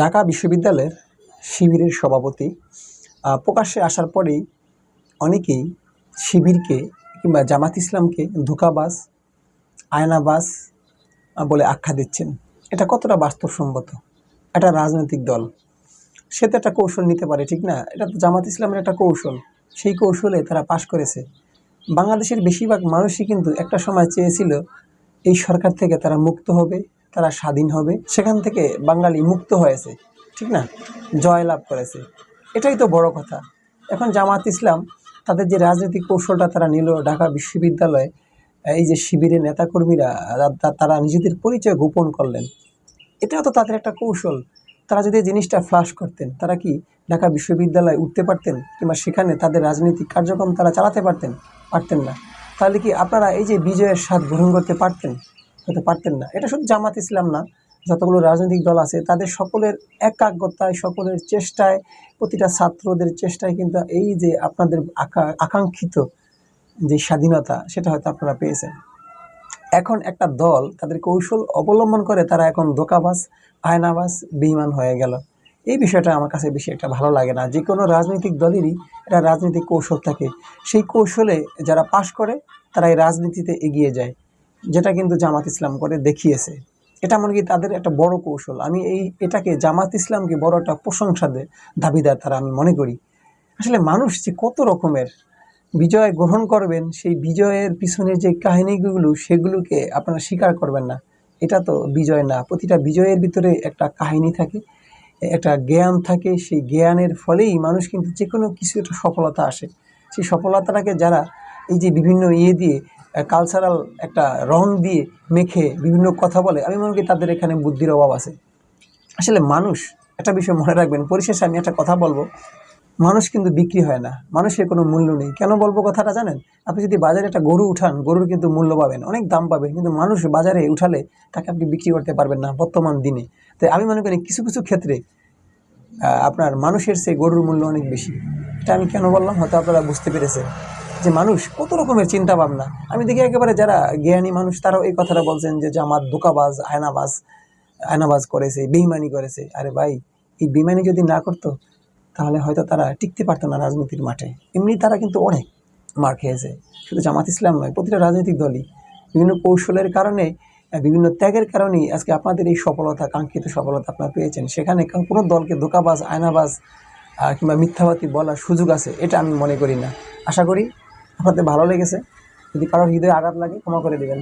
ঢাকা বিশ্ববিদ্যালয়ের শিবিরের সভাপতি প্রকাশ্যে আসার পরেই অনেকেই শিবিরকে কিংবা জামাত ইসলামকে ধোঁকাবাজ আয়নাবাস বলে আখ্যা দিচ্ছেন। এটা কতটা বাস্তবসম্মত? একটা রাজনৈতিক দল। সে তো একটা কৌশল নিতে পারে, ঠিক না? এটা তো জামাত ইসলামের একটা কৌশল। সেই কৌশলে তারা পাশ করেছে। বাংলাদেশের বেশিরভাগ মানুষই কিন্তু একটা সময় চেয়েছিল, এই সরকার থেকে তারা মুক্ত হবে তারা স্বাধীন হবে। সেখান থেকে বাঙালি মুক্ত হয়েছে, ঠিক না? জয় লাভ করেছে। এটাই তো বড় কথা। এখন জামাত ইসলাম তাদের যে রাজনৈতিক কৌশলটা তারা নিল ঢাকা বিশ্ববিদ্যালয়ে, এই যে শিবিরের নেতাকর্মীরা তারা নিজেদের পরিচয় গোপন করলেন। এটাও তো তাদের একটা কৌশল। তারা যদি জিনিসটা ফ্লাশ করতেন, তারা কি ঢাকা বিশ্ববিদ্যালয়ে উঠতে পারতেন? কিংবা সেখানে তাদের রাজনৈতিক কার্যক্রম তারা চালাতে পারতেন? পারতেন না। তাহলে কি আপনারা এই যে বিজয়ের স্বাদ গ্রহণ করতে পারতেন? হতে পারতেন না। এটা শুধু জামাত ইসলাম না, যতগুলো রাজনৈতিক দল আছে, তাদের সকলের একাগ্রতায়, সকলের চেষ্টায়, প্রতিটা ছাত্রদের চেষ্টায় কিন্তু এই যে আপনাদের আকা- আকাঙ্ক্ষিত যে স্বাধীনতা, সেটা হয়তো আপনারা পেয়েছেন। এখন একটা দল তাদের কৌশল অবলম্বন করে তারা এখন দোকাবাস আয়নাবাস বেইমান হয়ে গেল। এই বিষয়টা আমার কাছে বেশি একটা ভালো লাগে না। যে কোনো রাজনৈতিক দলেরই একটা রাজনৈতিক কৌশল থাকে। সেই কৌশলে যারা পাশ করে, তারা এই রাজনীতিতে এগিয়ে যায়। যেটা কিন্তু জামাত ইসলাম করে দেখিয়েছে। এটা মনে কি তাদের একটা বড় কৌশল। আমি এই, এটাকে জামাত ইসলামকে বড় একটা প্রশংসা দাবিদার তারা, আমি মনে করি। আসলে মানুষ যে কত রকমের বিজয় গ্রহণ করবেন, সেই বিজয়ের পিছনে যে কাহিনীগুলো, সেগুলোকে আপনারা স্বীকার করবেন না। এটা তো বিজয় না। প্রতিটা বিজয়ের ভিতরে একটা কাহিনী থাকে, একটা জ্ঞান থাকে। সেই জ্ঞানের ফলেই মানুষ কিন্তু যে কোনো কিছু একটা সফলতা আসে। সেই সফলতাটাকে যারা এই যে বিভিন্ন ইয়ে দিয়ে কালচারাল একটা রং দিয়ে মেখে বিভিন্ন কথা বলে, আমি মনে করি তাদের এখানে বুদ্ধির অভাব আছে। আসলে মানুষ, একটা বিষয় মনে রাখবেন, পরিশেষে আমি একটা কথা বলব, মানুষ কিন্তু বিক্রি হয় না, মানুষের কোনো মূল্য নেই। কেন বলব কথাটা জানেন? আপনি যদি বাজারে একটা গরু উঠান, গরুর কিন্তু মূল্য পাবেন, অনেক দাম পাবেন, কিন্তু মানুষ বাজারে উঠালে তাকে আপনি বিক্রি করতে পারবেন না বর্তমান দিনে। তাই আমি মনে করি কিছু কিছু ক্ষেত্রে আপনার মানুষের সেই গরুর মূল্য অনেক বেশি। এটা আমি কেন বললাম? হয়তো আপনারা বুঝতে পেরেছেন। যে মানুষ কত রকমের চিন্তা ভাবনা আমি দেখি একেবারে যারা জ্ঞানী মানুষ, তারাও এই কথাটা বলছেন যে জামাত ধোকাবাজ, আয়নাবাজ আয়নাবাজ করেছে বেইমানি করেছে। আরে ভাই, এই বেইমানি যদি না করতো, তাহলে হয়তো তারা টিকতে পারতো না রাজনীতির মাঠে। এমনি তারা কিন্তু অনেক মার খেয়েছে। শুধু জামাত ইসলাম নয়, প্রতিটা রাজনৈতিক দলই। বিভিন্ন কৌশলের কারণে বিভিন্ন ত্যাগের কারণেই আজকে আপনাদের এই সফলতা, কাঙ্ক্ষিত সফলতা আপনারা পেয়েছেন। সেখানে কোনো দলকে ধোকাবাজ, আয়নাবাজ কিংবা মিথ্যাবাদী বলার সুযোগ আছে, এটা আমি মনে করি না। আশা করি আপনাদের ভালো লেগেছে যদি কারোর হৃদয়ে আঘাত লাগে ক্ষমা করে দেবেন।